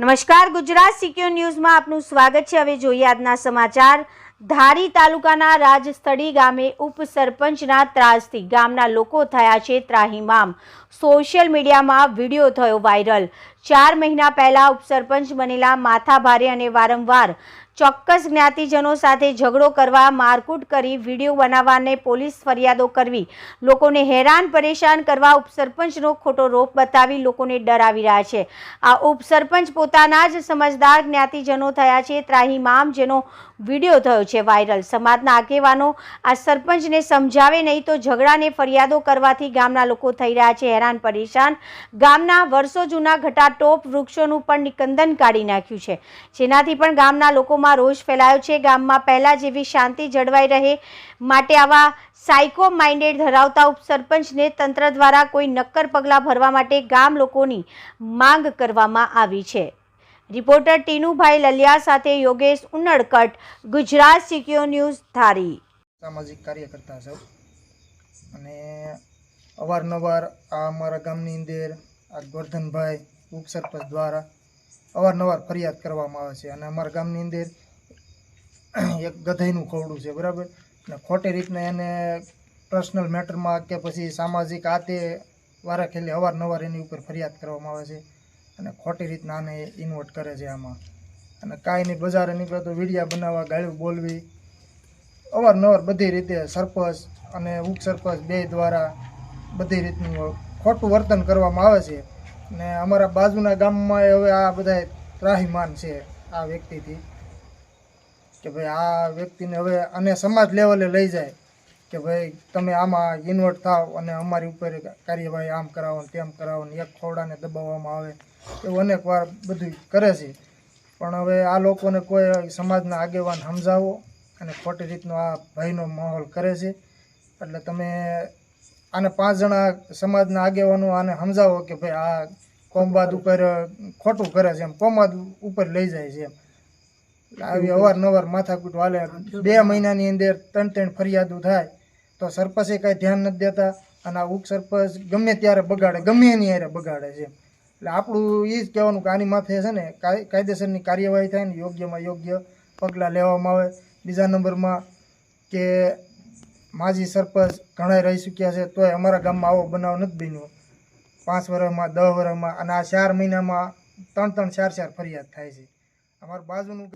નમસ્કાર, ગુજરાત સિક્યોર ન્યૂઝમાં આપનું સ્વાગત છે. હવે જોઈએ આજના સમાચાર. ધારી તાલુકાના રાજસ્થળી ગામે ઉપસરપંચના ત્રાસથી ગામના લોકો થયા છે ત્રાહિમામ. સોશિયલ મીડિયામાં વીડિયો થયો વાયરલ. ચાર મહિના પહેલા ઉપસરપંચ બનેલા માથાભારે અને વારંવાર ચોક્કસ જ્ઞાતિજનો સાથે ઝઘડો કરવા, મારકૂટ કરી વીડિયો બનાવવાને પોલીસ ફરિયાદો કરવી. લોકોને હેરાન, પરેશાન કરવા ઉપસરપંચનો ખોટો રોપ બતાવી લોકોને ડરાવી રહ્યા છે. આ ઉપસરપંચ પોતાના જ સમજદાર જ્ઞાતિજનો થયા છે. ત્રાહીમામ જેનો વીડિયો થયો છે વાયરલ. સમાજના આગેવાનો આ સરપંચને સમજાવે નહીં તો ઝઘડાને ફરિયાદો કરવાથી ગામના લોકો થઈ રહ્યા છે. હેરાન, પરેશાન. ગામના વર્ષો જૂના ઘટાટોપ વૃક્ષોનું પણ નિકંદન કાઢી નાખ્યું છે. જેનાથી પણ ગામના લોકોમાં રોષ ફેલાયો છે. ગામમાં પહેલા જેવી શાંતિ જળવાઈ રહે માટે આવા સાયકો માઇન્ડેડ ધરાવતા ઉપસરપંચને તંત્ર દ્વારા કોઈ નક્કર પગલાં ભરવા માટે ગામ લોકોની માંગ કરવામાં આવી છે. રિપોર્ટર ટીનુભાઈ લલિયા સાથે યોગેશ ઉનડકટ ગુજરાત સિક્યો ન્યૂઝ ધારી. સામાજિક કાર્યકર્તા સૌ. અને અવારનવાર આ અમારા ગામની અંદર આ ગોરધનભાઈ ઉપસરપંચ દ્વારા અવારનવાર ફરિયાદ કરવામાં આવે છે. અને અમારા ગામની અંદર એક ગધાઈનું ખવડું છે, બરાબર? અને ખોટી રીતના એને પર્સનલ મેટરમાં કે પછી સામાજિક આ તે વારા ખેલી અવારનવાર એની ઉપર ફરિયાદ કરવામાં આવે છે. અને ખોટી રીતના આને ઇન્વર્ટ કરે છે આમાં. અને કાંઈ નહીં, બજારે નીકળે તો વિડીયા બનાવવા, ગાળું બોલવી. અવારનવાર બધી રીતે સરપંચ અને ઉપસરપંચ બે દ્વારા બધી રીતનું ખોટું વર્તન કરવામાં આવે છે. ને અમારા બાજુના ગામમાં હવે આ બધા ત્રાહીમાન છે, આ વ્યક્તિથી. કે ભાઈ આ વ્યક્તિને હવે અને સમાજ લેવલે લઈ જાય. કે ભાઈ તમે આમાં ઇન્વર્ટ થાવ અને અમારી ઉપર કાર્યવાહી આમ કરાવો ને તેમ કરાવો ને એક ખોડાને દબાવવામાં આવે, એવું અનેક વાર બધું કરે છે. પણ હવે આ લોકોને કોઈ સમાજના આગેવાન સમજાવો અને ખોટી રીતનો આ ભયનો માહોલ કરે છે. એટલે તમે આને પાંચ જણા સમાજના આગેવાનો આને સમજાવો કે ભાઈ આ કોમવાદ ઉપર ખોટું કરે છે એમ. કોમવાદ ઉપર લઈ જાય છે એમ. આવી અવારનવાર માથાકૂટ હાલે બે મહિનાની અંદર ત્રણ ત્રણ ફરિયાદો થાય. તો સરપંચે કાંઈ ધ્યાન નથી દેતા અને આ ઉપસરપંચ ગમે ત્યારે બગાડે, ગમે એની હારે બગાડે છે એટલે આપણું એ જ કહેવાનું કે આની માથે છે ને કાય- કાયદેસરની કાર્યવાહી થાય ને યોગ્યમાં યોગ્ય પગલાં લેવામાં આવે. બીજા નંબરમાં કે માજી સરપંચ ઘણા રહી ચૂક્યા છે, તોય અમારા ગામમાં આવો બનાવ નથી બન્યો. પાંચ વર્ષમાં દસ વર્ષમાં અને આ ચાર મહિનામાં ત્રણ ત્રણ ચાર ચાર ફરિયાદ થાય છે. અમારા બાજુનું